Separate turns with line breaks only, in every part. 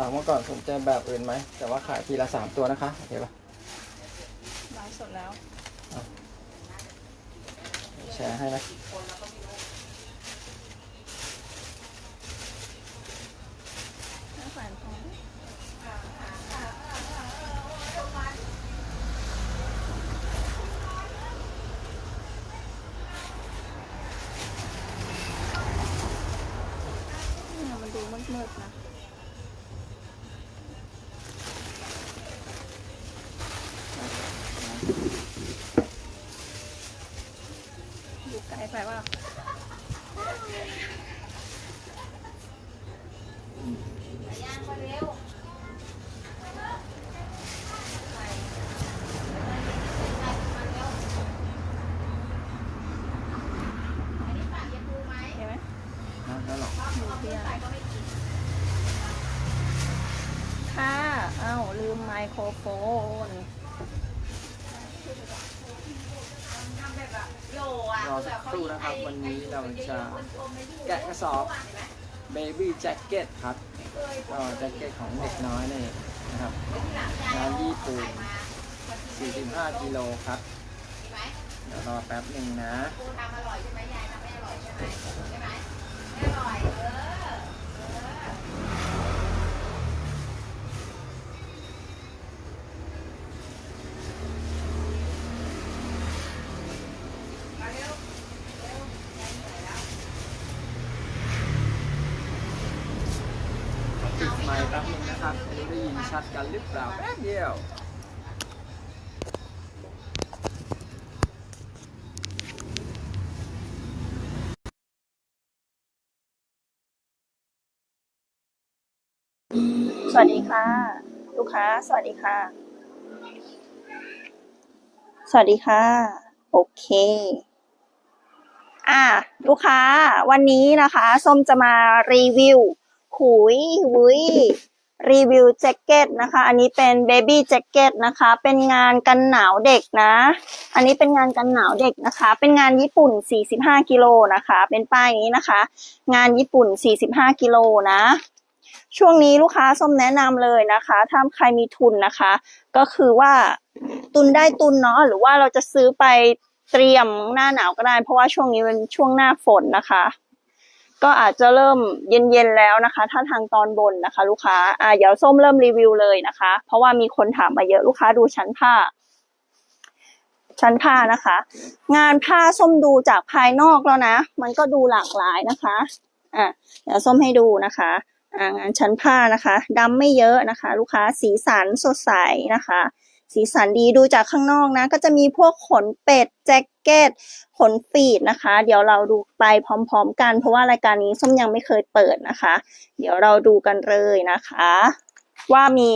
ถามว่าก่อนสนใจแบบอื่นไหม แต่ว่าขายทีละสามตัวนะคะโอเคปะ
ไลฟ์สดแล้ว
แชร์ให้นะ
ห้าแสนพอเนี่ยมันดูมืดๆนะ อยู่ไกลไปว่า เห็นไหม
นะแล้วหรอ
หมูเบียร์ค่ะ เอ้า ลืมไมโค รโฟน
รอสักครู่นะครับ วันนี้เราจะแกะกระสอบ Baby Jacket ครับก็แจ็คเก็ตของเด็กน้อยนี่นะครับงานญี่ปุ่น45กิโลครับ เดี๋ยวรอแป๊บหนึ่งนะ ปิดไมค์แป๊บนึงนะครับไม่รู้ได้ยิน ชัดกันหรือเปล่าแป๊บเดียว
สวัสดีค่ะ ลูกค้า สวัสดีค่ะ สวัสดีค่ะ โอเค อะลูกค้า วันนี้นะคะ ส้มจะมารีวิวขุยวุ้ย รีวิวแจ็คเก็ตนะคะ อันนี้เป็นเบบี้แจ็คเก็ตนะคะ เป็นงานกันหนาวเด็กนะ อันนี้เป็นงานกันหนาวเด็กนะคะ เป็นงานญี่ปุ่น 45 กิโลนะคะ เป็นป้ายนี้นะคะ งานญี่ปุ่น 45 กิโลนะ ช่วงนี้ลูกค้าส้มแนะนำเลยนะคะ ถ้าใครมีทุนนะคะ ก็คือว่าตุนได้ตุนเนาะ หรือว่าเราจะซื้อไปเตรียมหน้าหนาวก็ได้ เพราะว่าช่วงนี้เป็นช่วงหน้าฝนนะคะ ก็อาจจะเริ่มเย็นๆแล้วนะคะ ถ้าทางตอนบนนะคะ ลูกค้าอ่าเดี๋ยวส้มเริ่มรีวิวเลยนะคะ เพราะว่ามีคนถามมาเยอะลูกค้าดูชั้นผ้า ชั้นผ้านะคะ งานผ้าส้มดูจากภายนอกแล้วนะ มันก็ดูหลากหลายนะคะอะเดี๋ยวส้มให้ดูนะคะอ่างานชั้นผ้านะคะดำไม่เยอะนะคะ ลูกค้าสีสันสดใสนะคะ สีสันดีดูจากข้างนอกนะ ก็จะมีพวกขนเป็ดแจ็คเก็ตขนฟีดนะคะ เดี๋ยวเราดูไปพร้อม ๆ กัน เพราะว่ารายการนี้ส้มยังไม่เคยเปิดนะคะ เดี๋ยวเราดูกันเลยนะคะ ว่ามี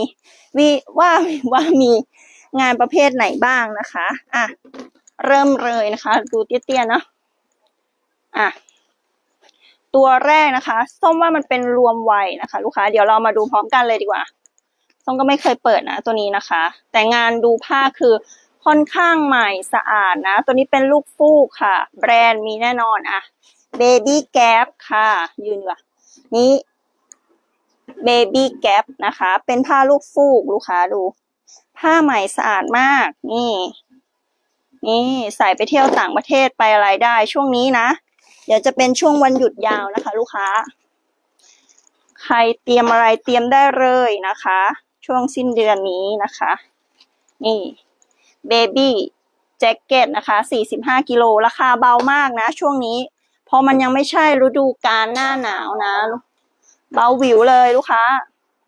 วิว่าว่ามีงานประเภทไหนบ้างนะคะอะเริ่มเลยนะคะ ดูเตี้ยๆเนาะอะตัวแรกนะคะ ส้มว่ามันเป็นรวมวัยนะคะ ลูกค้าเดี๋ยวเรามาดูพร้อมกันเลยดีกว่า ส้มก็ไม่เคยเปิดนะตัวนี้นะคะ แต่งานดูผ้าคือค่อนข้างใหม่สะอาดนะ ตัวนี้เป็นลูกฟูกค่ะ แบรนด์มีแน่นอนอะ Baby Gap ค่ะ ยืนดีกว่านี้ Baby Gap นะคะ เป็นผ้าลูกฟูกลูกค้าดู ผ้าใหม่สะอาดมาก นี่ นี่ใส่ไปเที่ยวต่างประเทศไปอะไรได้ช่วงนี้นะ เดี๋ยวจะเป็นช่วงวันหยุดยาวนะคะ ลูกค้า ใครเตรียมอะไรเตรียมได้เลยนะคะ ช่วงสิ้นเดือนนี้นะคะ นี่เบบี้แจ็คเก็ตนะคะ 45 กิโลราคาเบามากนะช่วงนี้ เพราะมันยังไม่ใช่ฤดูกาลหน้าหนาวนะ เบาหวิวเลยลูกค้า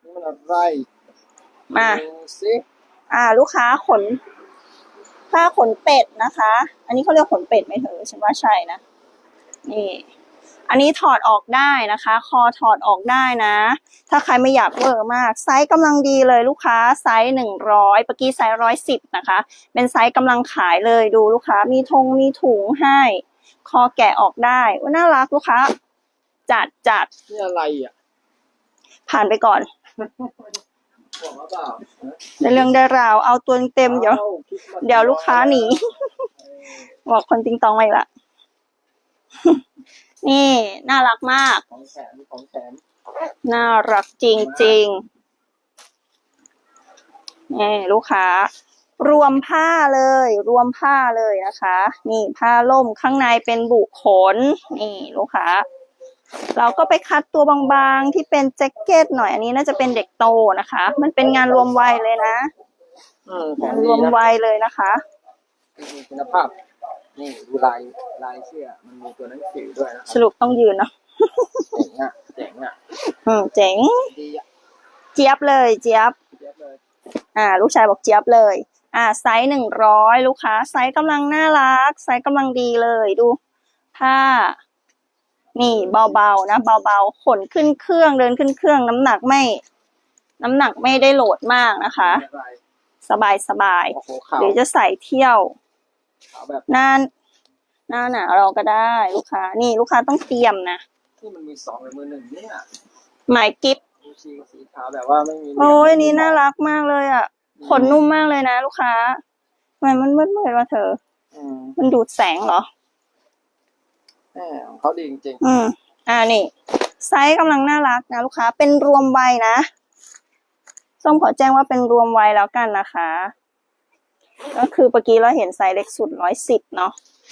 นี่มันอะไร
มา
ดูสิ
อ่า ลูกค้าขนผ้าขนเป็ดนะคะ อันนี้เขาเรียกขนเป็ดไหมเธอฉันว่าใช่นะ นี่ อันนี้ถอดออกได้นะคะ คอถอดออกได้นะ ถ้าใครไม่อยากเวอร์มาก ไซส์กำลังดีเลยลูกค้า ไซส์หนึ่งร้อยเมื่อกี้ไซส์ร้อยสิบนะคะ เป็นไซส์กำลังขายเลยดูลูกค้า มีธงมีถุงให้ คอแกะออกได้ว่าน่ารักลูกค้า จัดจัด
นี่อะไรอะ
ผ่านไปก่อน
บอกว่าเปล่า
ในเรื่องได้ราวเอาตัวเต็มๆเดี๋ยว
อ้าคิมา
เดี๋ยวลูกค้าหนี บอกคนติงตองไปละ นี่น่ารักมาก
ของแถมของแถม
น่ารักจริงนี่ลูกค้า รวมผ้าเลย รวมผ้าเลยนะคะ นี่ผ้าล่มข้างในเป็นบุขน นี่ลูกค้า เราก็ไปคัดตัวบางๆที่เป็นแจ็คเก็ตหน่อยอันนี้น่าจะเป็นเด็กโตนะคะ มันเป็นงานรวมวัยเลยนะ
อืม
งานรวมวัยเลยนะคะ
มีคุณภาพ นี่ดูลายลายเสื้อ มันมีตัวหนังสือด้วยนะค
ส
รับ
รุปต้องยืนเนาะ
เจ๋งอะเจ๋งอะ
อืมเจ๋ง
ดีอะ
เจี๊ยบเลยเจี๊ยบ
เยอะเลย
อ่า ลูกชายบอกเจี๊ยบเลย อ่า ไซส์หนึ่งร้อยลูกค้า ไซส์กำลังน่ารัก ไซส์กำลังดีเลยดูผ้านี่เบาๆนะเบาๆขนขึ้นเครื่องเดินขึ้นเครื่อง น้ำหนักไม่ น้ำหนักไม่ได้โหลดมากนะคะ
อะไร
สบายสบาย
โอ้โห
ๆ
ขาว
หรือจะใส่เที่ยว
ขาวแบบ
หน้าหน้าหนาวเราก็ได้ลูกค้า นี่ลูกค้าต้องเตรียมนะ
ที่มันมีสองหรือมือหนึ่งเนี่ย
หมายกิฟ
ดูสีสีขาวแบบว่าไม่มีเหลี่ม
โอ้ยอันนี้น่ารักมากเลยอะ ขนนุ่มมากเลยนะลูกค้าทำไมมันมืดๆวะเธอ
อืม
มันดูดแสงเหรอ
แหมของเขาดีจริง
อืม อ่านี่ ไซส์กำลังน่ารักนะลูกค้า เป็นรวมวัยนะ ส้มขอแจ้งว่าเป็นรวมวัยแล้วกันนะคะ ก็คือเมื่อกี้เราเห็นไซส์เล็กสุดร้อยสิบเนาะ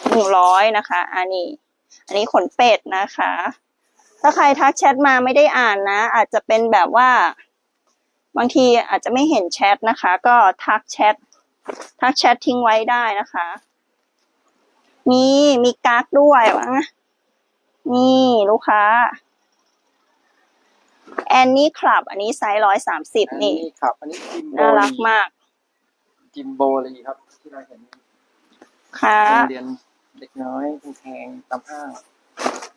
หนึ่งร้อยนะคะ อันนี้ อันนี้ขนเป็ดนะคะ ถ้าใครทักแชทมาไม่ได้อ่านนะ อาจจะเป็นแบบว่า บางทีอาจจะไม่เห็นแชทนะคะ ก็ทักแชททักแชททิ้งไว้ได้นะคะ นี่มีกั๊กด้วยวะนี่ลูกค้าแอนนี่คลับ อันนี้ไซส์ร้อยสามสิบ
ๆอัน
นี่
ครับอันนี้จิมโบ
น่ารักมาก
จิมโบลีครับ ที่เราเห็น
ค่ะ
โรงเรียนเด็กน้อยแพงๆตามห้าง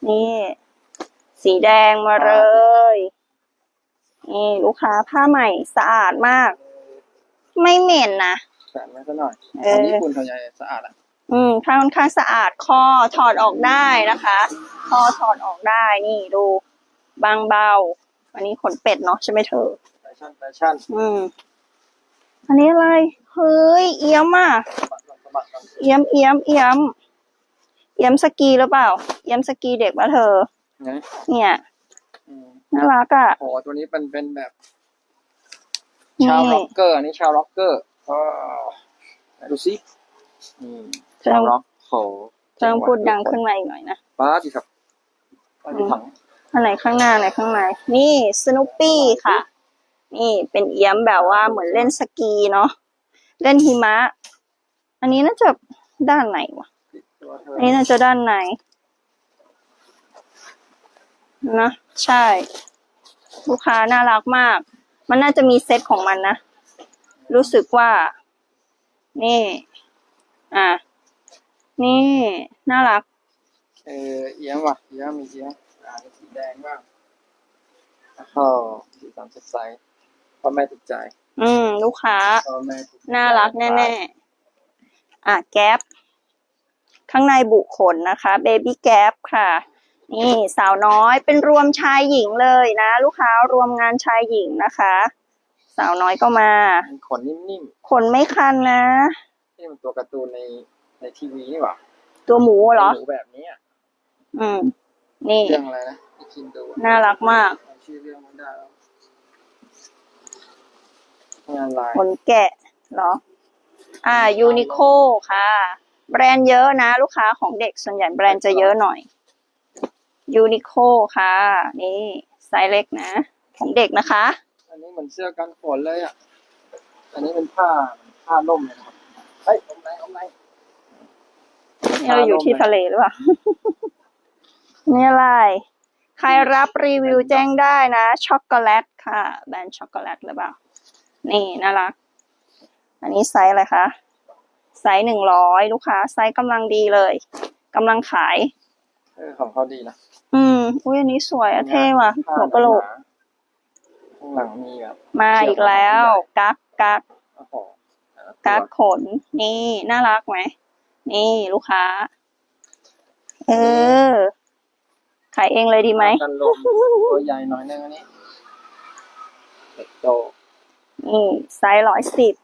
นี่ สีแดงมาเลย นี่ลูกค้าผ้าใหม่สะอาดมาก ไม่เหม็นนะ
แสนไว้ซะหน่อย
เออ
อันนี้คุณส่วนใหญ่สะอาดอะ
อืมผ้าค่อนข้างสะอาดคอถอดออกได้นะคะคอถอดออกได้นี่ดู บางเบา อันนี้ขนเป็ดเนาะใช่ไหมเธอ
แฟชั่นแฟชั่น
อืม อันนี้อะไร เฮ้ย เอี้ยมอะ
สะบัดลองสะบัดลอง
เอี้ยมเอี้ยมเอี้ยมเอี้ยมสกีหรือเปล่า เอี้ยมสกีเด็กวะเธอ
นะ
เนี่ย
อืม
น่ารักอะ
โอ้ตัวนี้เป็นเป็นแบบ
นี่
ชาวร็อกเกอร์อันนี้ชาวร็อกเกอร์ก็ดูสิอืมชาวร็อกโห
เพิ่มพูดดังขึ้นมาอีกหน่อยนะ
ป้าดีครับป้าดีถัง
อันไหนข้างหน้าอันไหนข้างในนี่สนุปปี้ค่ะ นี่เป็นเอี้ยมแบบว่าเหมือนเล่นสกีเนาะ เล่นหิมะ อันนี้น่าจะด้านไหนวะ
อั
นนี้น่าจะด้านในนะ ใช่ ลูกค้าน่ารักมาก มันน่าจะมีเซตของมันนะ รู้สึกว่า นี่ อะ นี่ น่ารัก
เออเอียมว่ะเอียมมีเอียมอ่ามีสีแดงบ้างแล้วก็สีสันสดใสพ่อแม่ติดใจ
อืม ลูกค้า
พ่อแม่ติดใจ
น่ารักแน่ๆ อะแก๊ปข้างในบุขนนะคะเบบี้แก๊ปค่ะ นี่สาวน้อยเป็นรวมชายหญิงเลยนะ ลูกค้ารวมงานชายหญิงนะคะ สาวน้อยก็มา
มีขนนิ่ม
ขนไม่คันนะ
ๆนี่มันตัวการ์ตูนในในทีวีนี่หว่า
ตัวหมูเหรอ
หมูแบบนี้อะ
อืม นี่
เรื่องอะไรนะที่คินดู
น่ารักมาก
จำชื่อเรื่องไม่ได้แล้ว งานลาย
ขนแกะเหรออ่ายูนิโคค่ะ แบรนด์เยอะนะ ลูกค้าของเด็กส่วนใหญ่แบรนด์จะเยอะหน่อยยูนิโคค่ะ นี่ไซส์เล็กนะ ของเด็กนะคะ
อันนี้เหมือนเสื้อกันฝนเลยอะ อันนี้เป็นผ้าผ้าล่มเลยนะครับเฮ้ยอมไหนอมไหน
นี่เราอยู่ที่ทะเลหรือเปล่า นี่อะไร ใครรับรีวิวแจ้งได้นะ ช็อกโกแลตค่ะ แบรนด์ช็อกโกแลตหรือเปล่า นี่น่ารัก อันนี้ไซส์อะไรคะ ไซส์หนึ่งร้อยลูกค้า ไซส์กำลังดีเลยกำลังขาย
เออของเขาดีนะ
อืมอุ้ยอันนี้สวยอะเท่ว่ะ
ผ้า
หัวกะโหลก
ข้างหลังมีแบบ
มาอีกแล้ว กักกัก
โอ้โห
กักขน นี่น่ารักไหม นี่ลูกค้า เออ ขายเองเลยดีไหม
กันลมตัวใหญ่หน่อยนึงอันนี้เด็กโต
นี่ไซส์ร้อยสิบ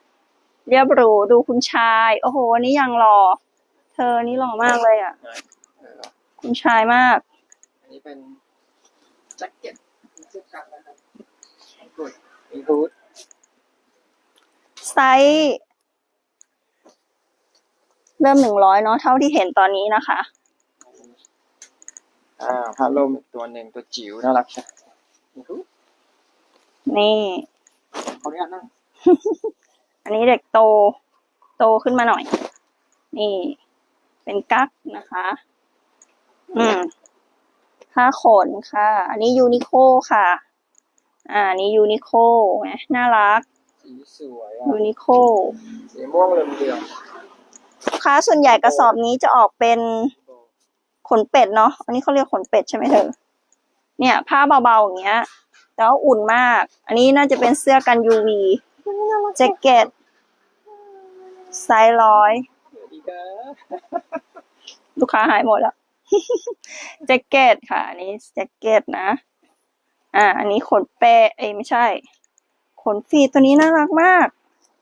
เรียบหรูดูคุณชาย โอ้โหอันนี้ยังหล่อเธอนี่หล่อมากเลยอะ
เออ
คุณชายมาก
อันนี้เป็นแจ็คเก็ตเสื้อกันนะครับกดมีฮูด
ไซส์เริ่มหนึ่งร้อยเนาะเท่าที่เห็นตอนนี้นะคะ
อ่าพาลมอีกตัวหนึ่งตัวจิ๋วน่ารักใช่นี่ คือ
นี่
เขาเรียกนั่ง
อันนี้เด็กโตโตขึ้นมาหน่อย นี่ เป็นกั๊กนะคะ อืมผ้าขนค่ะ อันนี้ยูนิโคค่ะ อ่าอันนี้ยูนิโคนะน่ารัก
สีสวยอะ
ยูนิโค
สีม่วงเหลืองเหลือง
ลูกค้าส่วนใหญ่กระสอบนี้จะออกเป็นขนเป็ดเนาะ อันนี้เขาเรียกขนเป็ดใช่ไหมเธอ เนี่ย ผ้าเบาๆอย่างเงี้ย แต่ว่าอุ่นมาก อันนี้น่าจะเป็นเสื้อกัน UV แจ็คเก็ตไซส์ร้อย
สวัสดีครับ
ลูกค้าหายหมดแล้วแจ็คเก็ตค่ะ อันนี้แจ็คเก็ตนะ อ่า อันนี้ขนเปะเอ้ยไม่ใช่ ขนฟีดตัวนี้น่ารักมาก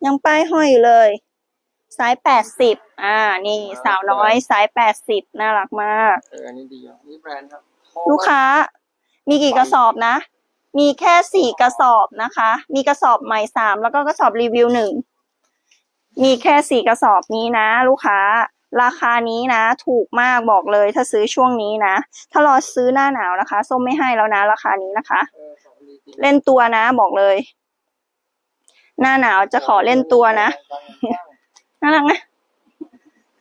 ยังป้ายห้อยอยู่เลยไซส์แปดสิบอ่า นี่สาวน้อยไซส์แปดสิบน่ารักมาก
เอออันนี้ดีอะนี่แบรนด์ครับ
ลูกค้า มีกี่กระสอบนะ มีแค่สี่กระสอบนะคะ มีกระสอบใหม่สามแล้วก็กระสอบรีวิวหนึ่ง มีแค่สี่กระสอบนี้นะ ลูกค้า ราคานี้นะ ถูกมากบอกเลยถ้าซื้อช่วงนี้นะ ถ้ารอซื้อหน้าหนาวนะคะ ส้มไม่ให้แล้วนะ ราคานี้นะคะ
เออของดีจริง
เล่นตัวนะบอกเลย หน้าหนาวจะขอเล่นตัวนะ น่ารักนะ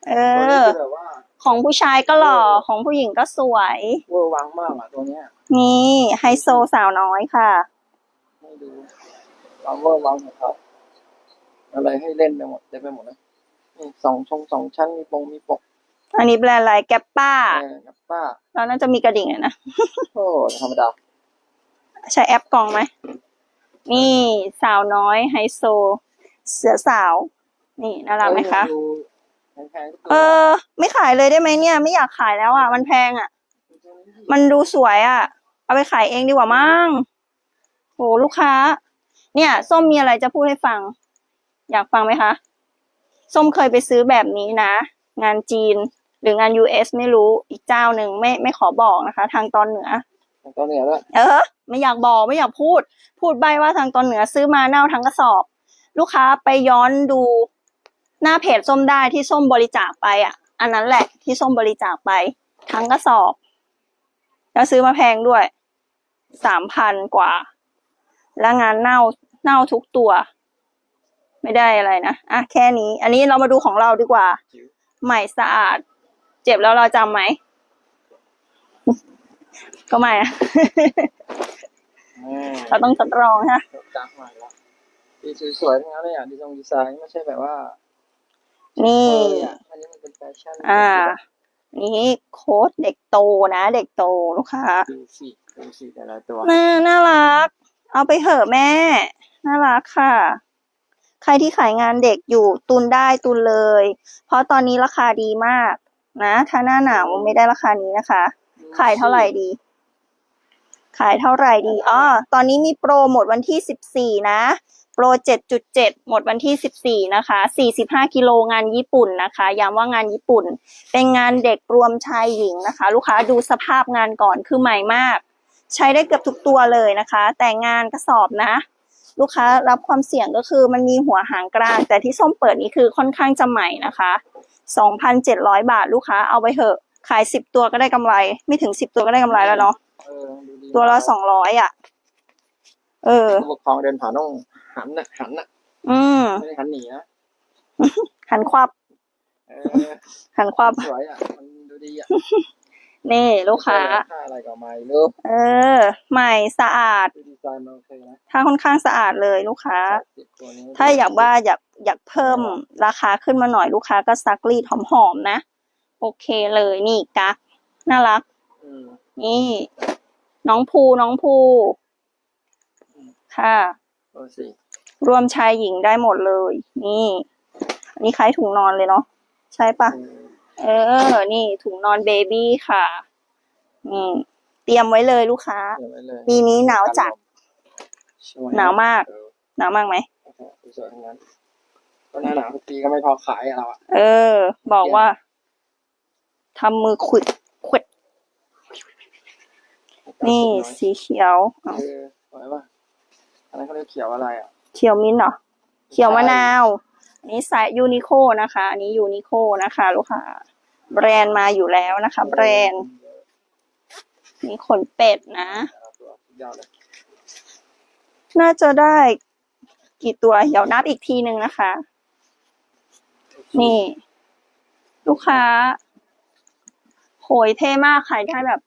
เอ
ตัวนี้
อ
คือแบบว่า
ของผู้ชายก็หล่อ ของผู้หญิงก็สวย
เวอร์วังมากอะตัวเนี้ย
นี่ไฮโซสาวน้อยค่ะ
ให้ดูความเวอร์วังของเขาอะไรให้เล่นไปหมดเต็มไปหมดเลยนี่สองชงสองชั้นมีปงมีปก
อันนี้แบรนด์อะไรแกปป้า
เออกับป้า
เราน่าจะมีกระดิ่งอะนะ
โอ้ธรรมดา
ใช้แอปกล่องไหม นี่สาวน้อยไฮโซ เสือสาว นี่น่ารักไหมคะ
ดูแพงๆก็ตัว
เออ ไม่ขายเลยได้ไหมเนี่ย ไม่อยากขายแล้วอะ มันแพงอะ มันดูสวยอะ เอาไปขายเองดีกว่ามั้งโหลูกค้า เนี่ย ส้มมีอะไรจะพูดให้ฟัง อยากฟังไหมคะ ส้มเคยไปซื้อแบบนี้นะ งานจีนหรืองาน US ไม่รู้อีกเจ้าหนึ่งไม่ไม่ขอบอกนะคะ ทางตอนเหนือ
ตัวเหนือแล้วย
เออ ไม่อยากบอกไม่อยากพูด พูดใบว่าทางตอนเหนือซื้อมาเน่าทั้งกระสอบ ลูกค้าไปย้อนดูหน้าเพจส้มได้ที่ส้มบริจาคไปอะ อันนั้นแหละที่ส้มบริจาคไป ทั้งกระสอบ แล้วซื้อมาแพงด้วย สามพันกว่า แล้วงานเน่าเน่าทุกตัว ไม่ได้อะไรนะอะแค่นี้ อันนี้เรามาดูของเราดีกว่า
จิ๋ว
ใหม่สะอาด เจ็บแล้วเราจำไหม ก็ไม่อะ
อืม
เราต้องทดลองฮะ
จักมาแล้วดีสวยๆทั้งนั้นเลยอะดีทรงดีไซน์ไม่ใช่แบบว่า
นี่
เอออะอันนี้มันเป็นแฟชั่น
อ่า นี่โค้ดเด็กโตนะ เด็กโตลูกค้า
ดูสิ ดูสิแต่ละตัว
น่าน่ารัก เอาไปเถอะแม่ น่ารักค่ะ ใครที่ขายงานเด็กอยู่ตุนได้ตุนเลย เพราะตอนนี้ราคาดีมาก นะถ้าหน้าหนาวไม่ได้ราคานี้นะคะ ขายเท่าไหร่ดี ขายเท่าไหร่ดีอ๋อตอนนี้มีโปรหมดวันที่สิบสี่นะโปรเจ็ดจุดเจ็ดหมดวันที่สิบสี่นะคะสี่สิบห้ากิโลงานญี่ปุ่นนะคะ ย้ำว่างานญี่ปุ่น เป็นงานเด็กรวมชายหญิงนะคะ ลูกค้าดูสภาพงานก่อนคือใหม่มาก ใช้ได้เกือบทุกตัวเลยนะคะ แต่งานกระสอบนะ ลูกค้ารับความเสี่ยงก็คือมันมีหัวหางกลาง แต่ที่ส้มเปิดนี้คือค่อนข้างจะใหม่นะคะสองพันเจ็ดร้อยบาทลูกค้าเอาไปเถอะ ขายสิบตัวก็ได้กำไร ไม่ถึงสิบตัวก็ได้กำไรแล้วเนาะ
เออดูดี
ตัวละสองร้อยอะ เออ
ผู้ปกครองเดินผ่านต้องหันน่ะหันน่ะ
อืม
ไม่ได้หันหนีนะ
หันควับ
เออ
หันควับ
สวยอะ มันดูดีอะ
นี่ลูกค้า
ค่าอะไรก็ไม่รู้
เออ ใหม่สะอาด
ดีไซน์มันโอเคนะ
ถ้าค่อนข้างสะอาดเลยลูกค้า
ตัวนี้
ถ้าอยากว่าอยากอยากเพิ่มราคาขึ้นมาหน่อยลูกค้าก็ซักรีดหอมๆนะ โอเคเลยนี่กั๊กน่ารัก
อืม
นี่ น้องภูน้องภูค่ะ
ตัวสิ
รวมชายหญิงได้หมดเลย นี่ อันนี้คล้ายถุงนอนเลยเนาะใช่ปะ เออ นี่ถุงนอนเบบี้ค่ะนี่เตรียมไว้เลยลูกค้า
เก็บไว้เลย
ปีนี้หนาวจัด
สวย
หนาวมาก
เออ
หนาวมากไหม
สวยทั้งนั้นก็หน้าหนาวทุกปีก็ไม่พอขายอะเราอะ
เออ บอกว่าทำมือขวิดขวิดนี่สีเขียวอ้าว
เออสวยป่ะอันนั้นเขาเรียกเขียวอะไรอะ
เขียวมิ้นท์เหรอ เขียวมะนาว อันนี้สายยูนิโคนะคะ อันนี้ยูนิโคนะคะ ลูกค้า แบรนด์มาอยู่แล้วนะคะ แบรนด์มีขนเป็ดนะ
ยอดเลย
น่าจะได้กี่ตัว เดี๋ยวนับอีกทีหนึ่งนะคะ นี่ ลูกค้า โหยเท่มากขายได้แบบ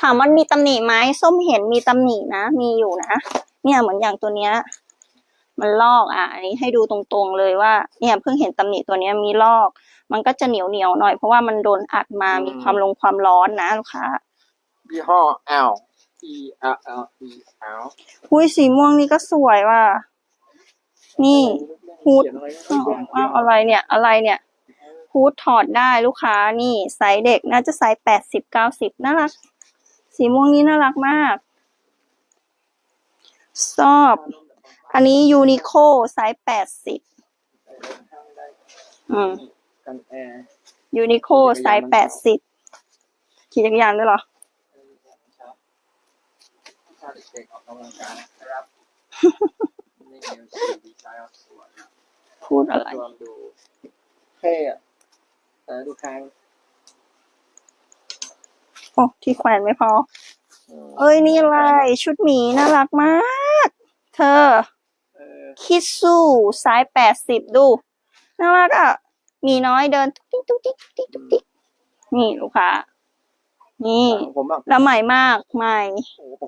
ถามว่ามีตำหนิไหมส้มเห็นมีตำหนินะ มีอยู่นะ เนี่ยเหมือนอย่างตัวเนี้ย มันลอกอะ อันนี้ให้ดูตรงๆเลยว่า เนี่ยเพิ่งเห็นตำหนิตัวเนี้ยมีลอก มันก็จะเหนียวเหนียวๆหน่อยเพราะว่ามันโดนอัดมามีความลงความร้อนนะลูกค้า
ยี่ห้อ L E L L E L
อุ้ยสีม่วงนี่ก็สวยว่ะนี่ฮูด
เขียนอะไรนะ
อ้าวอ้าวอะไรเนี่ย อะไรเนี่ยฮูดถอดได้ลูกค้านี่ไซส์เด็กน่าจะไซส์แปดสิบเก้าสิบน่ารัก สีม่วงนี้น่ารักมากชอบ อันนี้ยูนิโคไซส์แปดสิบอืม
กันแอร์
ยูนิโคไซส์แปดสิบขี่จักรยานด้วยเหรอ
ถ้าเด็กๆออกกำลังกายนะครับนี่คือดีไซน์สวยนะ
พูดอะไร
ลองดูเท่อะแต่ดูแพง
โอ้ที่แขวนไม่พอ เอ้ย นี่อะไร ชุดหมีน่ารักมาก เธอ
เออ
คิดสู้ไซส์แปดสิบดูน่ารักอะมีน้อยเดินตุ๊กติ๊กตุ๊กติ๊กตุ๊กติ๊กตุ๊กติ๊กนี่ลูกค้านี่
ผมแบบ
แล้วใหม่มากใหม่
โอ้โห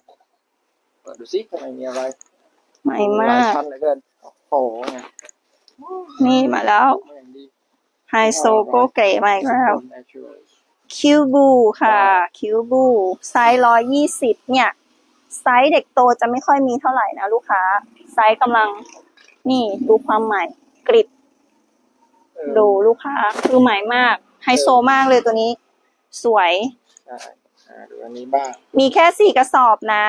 เปิดดูสิข้างในมีอะไร
ใหม่
ห
มา
ลาย
ก
ชั้นเหลยเกินโอ้โหไง
นี่มาแล้ว
อย่างดี
ไฮโซโกเก๋มาอีกแล้ว
Natural
คิวบูค่ะ คิวบูไซส์ร้อยยี่สิบเนี่ย ไซส์เด็กโตจะไม่ค่อยมีเท่าไหร่นะลูกค้า ไซส์กำลังนี่ดูความใหม่กริบ
เออ
ดูลูกค้าคือใหม่มากไฮโซมากเลยตัวนี้ สวย
ใช่อ่าดูอันนี้บ้าง
มีแค่สี่กระสอบนะ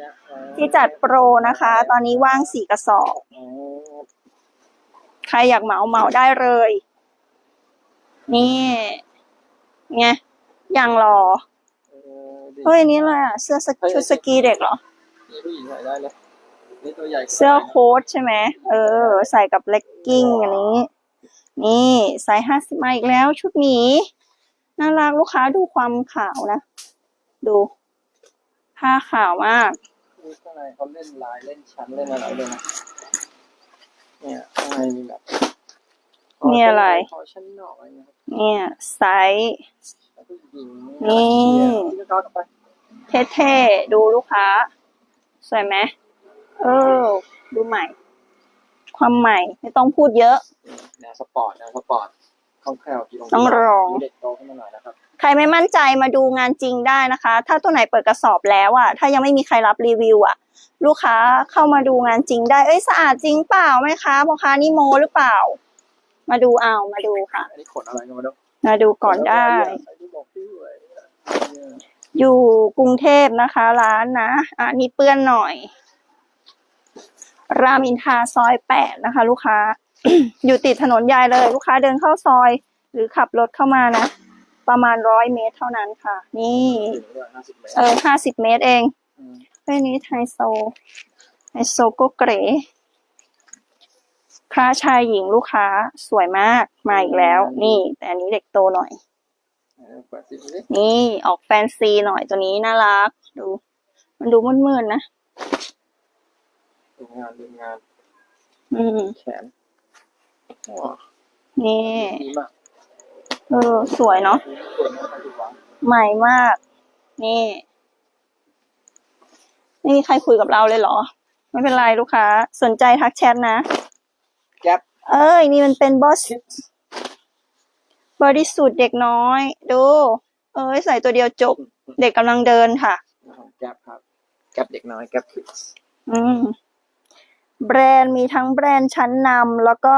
นะอ่า
ที่จัดโปรนะคะ ตอนนี้ว่างสี่กระสอบ
อ๋อ
ใครอยากเหมาเหมาได้เลย นี่ไงยังรอ
เออดี
เฮ้ยนี่อะไรอะเสื้อสกชุดสกีเด็กเหรอ
นี่ผู้หญิงใส่ได้เลยนี่ตัวใหญ่
เสื้อโค้ทใช่ไหมเออ ใส่กับเลกกิ้งอันนี้ นี่ไซส์ห้าสิบมาอีกแล้ว ชุดหมีน่ารักลูกค้าดูความขาวนะ ดูผ้าขาวมาก
นี่ข้างในเขาเล่นลายเล่นชั้นเล่นอะไรเลยนะเนี่ยข้างในมีแบบ
นี่อะไร
คอชั้นนอกอะไรนะครับ
เนี่ยไซส์
แล้วผู้หญิง
นี่
ที่ก็เข้ากันไป
เท่ๆดูลูกค้าสวยไหม เออ ดูใหม่ ความใหม่ ไม่ต้องพูดเยอะ
แนวสปอร์ตแนวสปอร์ตคล่องแคล่วกี่
ต้องลอง
เด็กโตขึ้นมาหน่อยนะครับ
ใครไม่มั่นใจมาดูงานจริงได้นะคะ ถ้าตัวไหนเปิดกระสอบแล้วอะถ้ายังไม่มีใครรับรีวิวอะลูกค้าเข้ามาดูงานจริงได้ เอ้ยสะอาดจริงเปล่าไหมคะพ่อค้านี่โมหรือเปล่า มาดูเอามาดูค่ะ
อันนี้ขนอะไรกันมาดู
มาดูก่อนได้
ไอ้ที่บอกพี่ไว้เนี่ย
อยู่กรุงเทพนะคะ ร้านนะ อะนี่เปื้อนหน่อย รามอินทราซอยแปดนะคะ ลูกค้า อยู่ติดถนนใหญ่เลย ลูกค้าเดินเข้าซอย หรือขับรถเข้ามานะ ประมาณร้อยเมตรเท่านั้นค่ะ นี่
ถึงด้วยห้าสิบเมตร
เออห้าสิบเมตรเองเฮ้นี้ไฮโซไฮโซก็เก๋คราชายหญิงลูกค้าสวยมากมาอีกแล้ว นี่ แต่อันนี้เด็กโตหน่อย
เออแปดสิบเลย
นี่ออกแฟนซีหน่อยตัวนี้น่ารัก ดู มันดูมืดๆนะ
ดูงานดูงาน
อืม
แขนว้าว
นี่
ดีมาก
เออสวยเนาะ
สวยมากดีหวัง
ใหม่มาก นี่ไม่มีใครคุยกับเราเลยเหรอ ไม่เป็นไรลูกค้า สนใจทักแชทนะ
แก๊ป
เอ้ย นี่มันเป็นบอสบริสุทธิ์เด็กน้อย ดู เอ้ย ใส่ตัวเดียวจบ เด็กกำลังเดินค่ะ
ของแก๊ปครับแก๊ปเด็กน้อยแก๊ปคิด
อืม แบรนด์มีทั้งแบรนด์ชั้นนำแล้วก็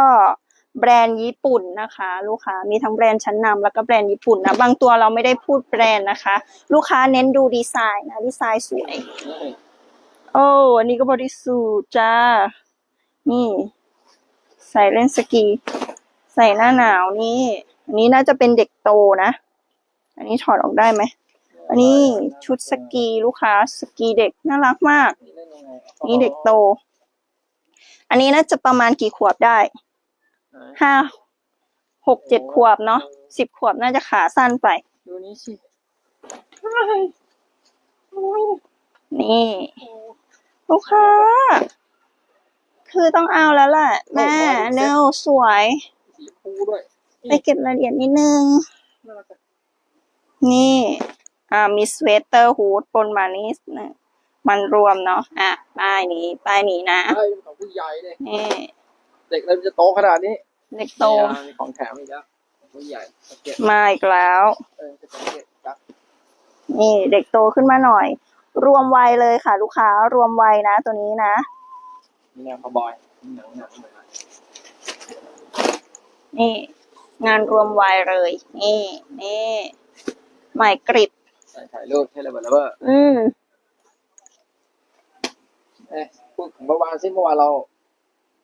แบรนด์ญี่ปุ่นนะคะ ลูกค้ามีทั้งแบรนด์ชั้นนำแล้วก็แบรนด์ญี่ปุ่นนะบางตัวเราไม่ได้พูดแบรนด์นะคะ ลูกค้าเน้นดูดีไซน์นะดีไซน์สวยโอ้อันนี้ก็บริสุทธิ์จ้านี่ใส่เล่นสกี ใส่หน้าหนาวนี่อันนี้น่าจะเป็นเด็กโตนะ อันนี้ถอดออกได้ไหมอันนี้ชุดสกีลูกค้าสกีเด็กน่ารักมาก
นี่เล่นยังไง
นี่เด็กโต อันนี้น่าจะประมาณกี่ขวบได้ห้าหกเจ็ดขวบเนาะสิบขวบน่าจะขาสั้นไป
ดูนี้สิ
นี่ ลูกค้า คือต้องเอาแล้วแหละแม่เนวสวย
สีฟูด้วย
ไปเก็บรายละเอียดนิดนึง
น่ารักจัง
นี่ อ่ามีสเวตเตอร์ฮูดปนมานิดนึง มันรวมเนาะอะป้ายนี้ป้ายนี้นะ
ใช่เป็นของผู้ใหญ่เลย
นี่
เด็กเริ่มจะโตขนาดนี้
เด็กโต
เนี่ยมีของแถมอีกแล้วของผู้ใหญ่สเก็ต
มาอีกแล้ว
เออจะสเก็ตครับ
นี่เด็กโตขึ้นมาหน่อย รวมวัยเลยค่ะ ลูกค้ารวมวัยนะ ตัวนี้นะ
มีแนวคาวบอยมีหนังหนังเหมือนกัน
นี่ งานรวมวัยเลย นี่นี่ใหม่กริบ
ใส่ถ่ายรูปเท่เลยแบบแล้วว่า
อืม
เอ๊ะพูดถึงเมื่อวานซิเมื่อวานเรา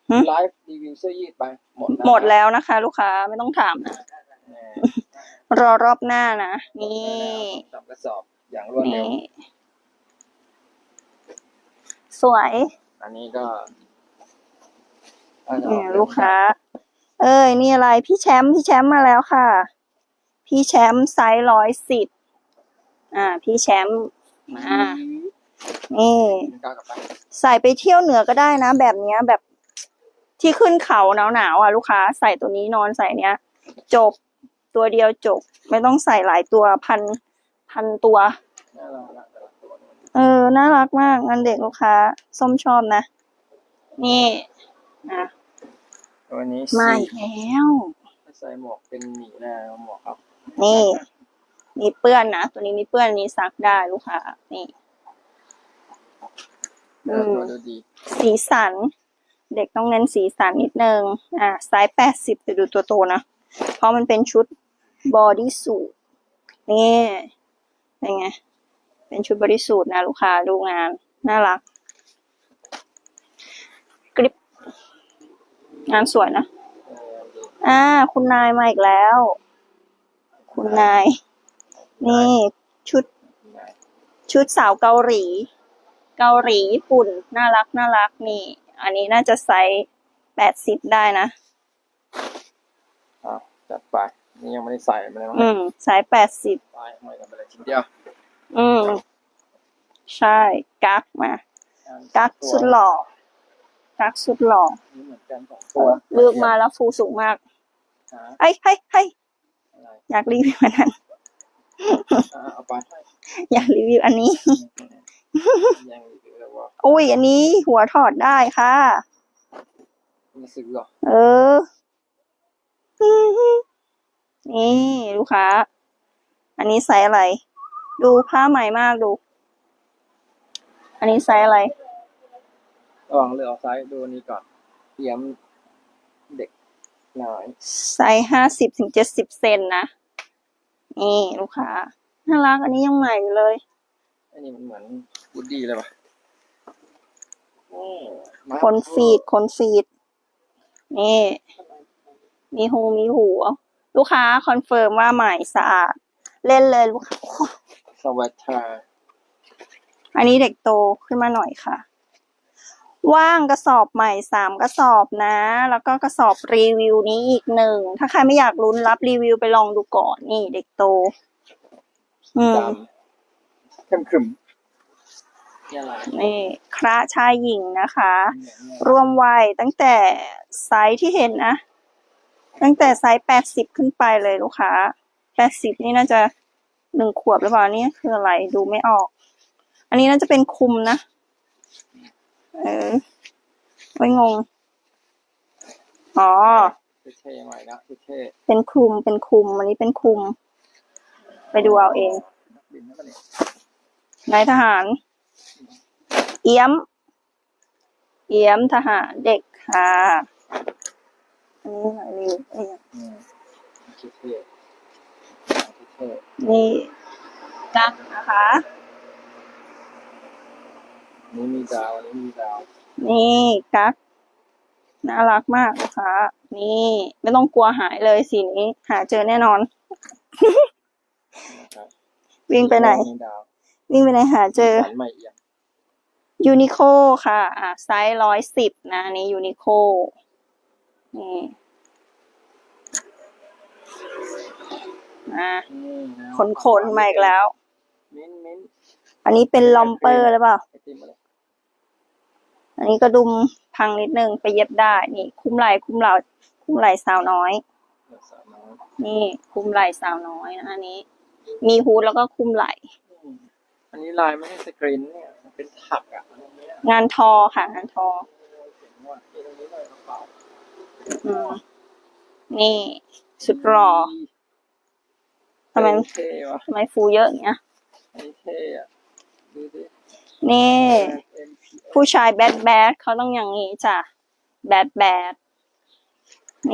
หึ
ไลฟ์รีวิวเสื้อยืดไปหมด
หมดแล้วนะคะ ลูกค้าไม่ต้องถามนะ
แน่
รอรอบหน้านะ นี่
จับกระสอบอย่างรวดเร็
นี่
ว
สวย
อันนี้ก็
เนี่ยลูกค้า เอ้ย นี่อะไร พี่แชมป์ พี่แชมป์มาแล้วค่ะ พี่แชมป์ไซส์ร้อยสิบ อ่า พี่แชมป์ มานี่
กล้ากับไป
ใส่ไปเที่ยวเหนือก็ได้นะ แบบเนี้ยแบบที่ขึ้นเขาหนาวๆอะลูกค้าใส่ตัวนี้นอนใส่เนี้ย จบตัวเดียวจบ ไม่ต้องใส่หลายตัวพันพันตัว
น่ารักนะแต่ละตัว
เออ น่ารักมากงานเด็กลูกค้า ส้มชอบนะ นี่อะ
ตัวนี้
มา
สี
อีกแล้ว
ใส่หมวกเป็นหมีนะหมวกครับ
นี่ มีเปื้อนนะ ตัวนี้มีเปื้อนอันนี้ซักได้ลูกค้า นี่ อืม
ตัวดูดี
สีสัน เด็กต้องเน้นสีสันนิดนึง อ่าไซส์แปดสิบจะดูตัวโตนะ เพราะมันเป็นชุดบอดี้สูทนี่เป็นไง เป็นชุดบอดี้สูทนะลูกค้าดูงาน น่ารัก กริป งานสวยนะ
เออดี
อ่า คุณนายมาอีกแล้ว คุณนาย นี่ชุด
นะ
ชุดสาวเกาหลี เกาหลีญี่ปุ่น น่ารักน่ารักนี่ อันนี้น่าจะไซส์แปดสิบได้นะ
อ้าวจัดไป นี่ยังไม่ได้ใส่มาเลยมั้ง
อืมไซส์แปดสิบ
ไปไม่กันไปเลยทีเดียว
อืม ใช่ กักมา กักสุดหล่อ กักสุดหล่อ
นี่เหมือนกันสองตัว
เลือกมาแล้วฟูสูงมาก
หา
เฮ้ยเฮ้ยเฮ้ย
อะไร
อยากรีวิวอันนั้น
อ่าเอาไป
อยากรีวิวอันนี้
ยังรีวิวแล้วว่า
อุ้ยอันนี้หัวถอดได้ค่ะ
มีซื้อเหรอ
เออ นี่ลูกค้า อันนี้ไซส์อะไร ดูผ้าใหม่มากดู อันนี้ไซส์อะไร
ระวังเลือกเอาไซส์ดูอันนี้ก่อนเตรียมเด็กหน่อย
ไซส์ห้าสิบถึงเจ็ดสิบเซนนะ นี่ลูกค้า น่ารักอันนี้ยังใหม่อยู่เลย
อันนี้มันเหมือนวูดดี้เลยป่ะนี่มา
คนฟีดคนฟีด นี่ มีหูมีหูลูกค้าคอนเฟิร์มว่าใหม่สะอาด เล่นเลยลูกค้า
สวัสดี
อันนี้เด็กโตขึ้นมาหน่อยค่ะ ว่างกระสอบใหม่สามกระสอบนะ แล้วก็กระสอบรีวิวนี้อีกหนึ่ง ถ้าใครไม่อยากลุ้นรับรีวิวไปลองดูก่อนนี่เด็กโต อืม
ดำ เข้มขรึมนี่อะไร
นี่คระชายหญิงนะคะ รวมวัยตั้งแต่ไซส์ที่เห็นนะ ตั้งแต่ไซส์แปดสิบขึ้นไปเลยลูกค้าแปดสิบนี่น่าจะหนึ่งขวบหรือเปล่านี่คืออะไรดูไม่ออก อันนี้น่าจะเป็นคุมนะ เออไว้งง อ๋อ
เป็
นคุมเป็นคุมอันนี้เป็นคุม ไปดูเอาเอง
นักบินนะปะเนี่ย
นายทหาร เอี้ยม เอี้ยมทหารเด็กค่ะอันนี้หน่อยรีวิวเอ้ย
อืมเท่ๆเท่
นี่กักนะคะ
ๆนี่มีดาวอันนี้มีดาว
นี่กักน่ารักมากนะคะนี่ไม่ต้องกลัวหายเลยสีนี้ หาเจอแน่นอน
นะครับ
วิ่งไปไหน
มีดา ว
วิ่งไปไหนหาเจอ
สันใหม่เอี่ยม
ยูนิโคค่ะ อ่าไซส์ร้อยสิบนะอันนี้ยูนิโคนี่อ่า
นี่นะ
ขนขนๆมาอีกแล้ว
มิ้นท์มิ้นท์
อันนี้เป็นลอมเปอร์หรือเปล่า
ไอติมอะไร
อันนี้ก็ดุมพังนิดนึงไปเย็บได้ นี่ คุ้มไหล่คุ้มเหล่าคุ้มไหล่สาวน้อย
เดี๋ยวสาวน้อย
นี่ คุ้มไหล่สาวน้อยนะอันนี้ มีฮูดแล้วก็คุ้มไหล่
อืมอันนี้ลายไม่ใช่สกรีนเนี่ยมันเป็นถักอะอันนี้
งานทอค่ะ งานทอ
เห็นว่าที่ตรงนี้เลยกระเป๋า
อืมนี่ สุดหล่อทำไม
เท่วะ
ทำไมฟูเยอะอย่างเงี้ย
อันนี้เท่อะดูดิ
นี่
เอ็มพี
ผู้ชายแบดแบดเขาต้องอย่างนี้จ้ะแบดแบด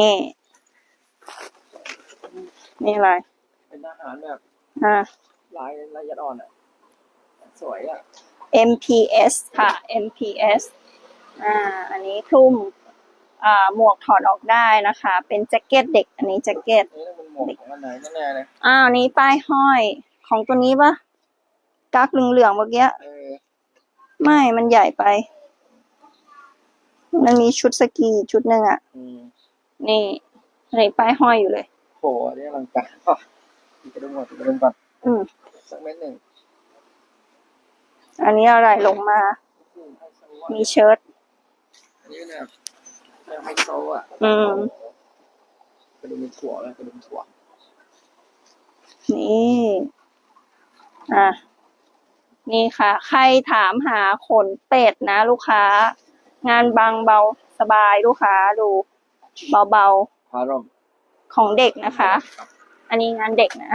นี่ นี่อะไร
เป็นทหารแบบ
อ่า
ลายละเอียดอ่อนอะ สวยอะ
MPS ค่ะ MPS อ่า อันนี้คลุมอ่าหมวกถอดออกได้นะคะ เป็นแจ็คเก็ตเด็ก อันนี้แจ็คเก็ต
นี่ต้องเป็นหมวกของอันไหนแน่ๆเลย
อ่าอันนี้ป้ายห้อยของตัวนี้ปะกักเหลืองๆเมื่อกี้
เออ
ไม่ มันใหญ่ไป มันมีชุดสกีชุดหนึ่งอะ
อืม
นี่อันนี้ป้ายห้อยอยู่เลย
โหอันนี้อลังการป่ะอีกกระดุมก่อนอีกกระดุมก่อน
อืม
สักเม็ดหนึ่ง
อันนี้อะไรลงมา
อืมให้สักวัน
มีเชิ้ต
อันนี้แบบแบบไฮโซอะ
อืม
กระดุมเป็นถั่วแล้วกระดุมถั่ว
นี่ อะ นี่ค่ะ ใครถามหาขนเป็ดนะ ลูกค้า งานบางเบาสบายลูกค้าดูเบา
พารม
ๆของเด็กนะคะ อันนี้งานเด็กนะ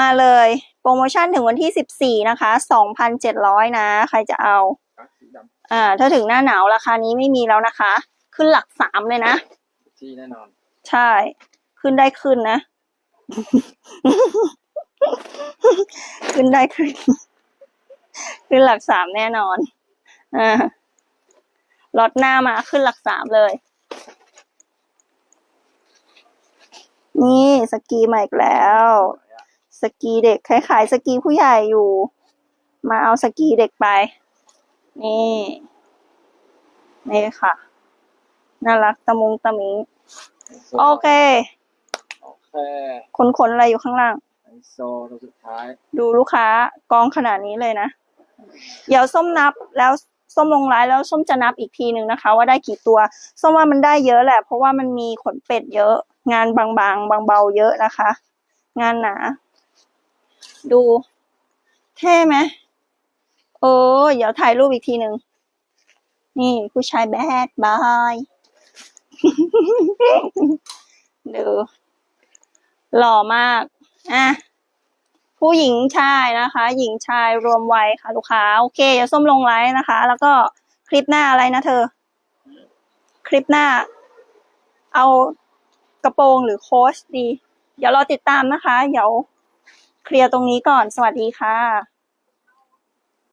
มาเลย โปรโมชั่นถึงวันที่สิบสี่นะคะสองพันเจ็ดร้อยนะ ใครจะเอา
กั๊กสีด
อ่า ถ้าถึงหน้าหนาวราคานี้ไม่มีแล้วนะคะ ขึ้นหลักสามเลยนะำ
ที่แน่นอน
ใช่ ขึ้นได้ขึ้นนะ ขึ้นได้ขึ้น ขึ้นหลักสามแน่นอน อ่าล็อตหน้ามาขึ้นหลักสามเลย นี่สกีมาอีกแล้ว
สวยอะ
สกีเด็กคล้ายๆสกีผู้ใหญ่อยู่ มาเอาสกีเด็กไป นี่นี่ค่ะ น่ารักตะมุงตะมิง
ไฮโซ
โอเค
โอเค
ขนขนๆอะไรอยู่ข้างล่าง
ไฮโซตัวสุดท้าย
ดูลูกค้ากองขนาดนี้เลยนะ เดี๋ยวส้มนับแล้วส้มลงไลน์แล้วส้มจะนับอีกทีหนึ่งนะคะ ว่าได้กี่ตัว ส้มว่ามันได้เยอะแหละ เพราะว่ามันมีขนเป็ดเยอะ งานบางๆ บางเบาเยอะนะคะ งานหนา ดู เท่ไหมเออเดี๋ยวถ่ายรูปอีกทีหนึ่ง นี่ผู้ชายแบดบายดูหล่อมาก อะ ผู้หญิงชายนะคะ หญิงชายรวมวัยค่ะ ลูกค้า โอเค เดี๋ยวส้มลงไลน์นะคะ แล้วก็คลิปหน้าอะไรนะเธอ คลิปหน้า เอากระโปรงหรือโค้ชดี เดี๋ยวรอติดตามนะคะ เดี๋ยว เคลียร์ตรงนี้ก่อน สวัสดีค่ะ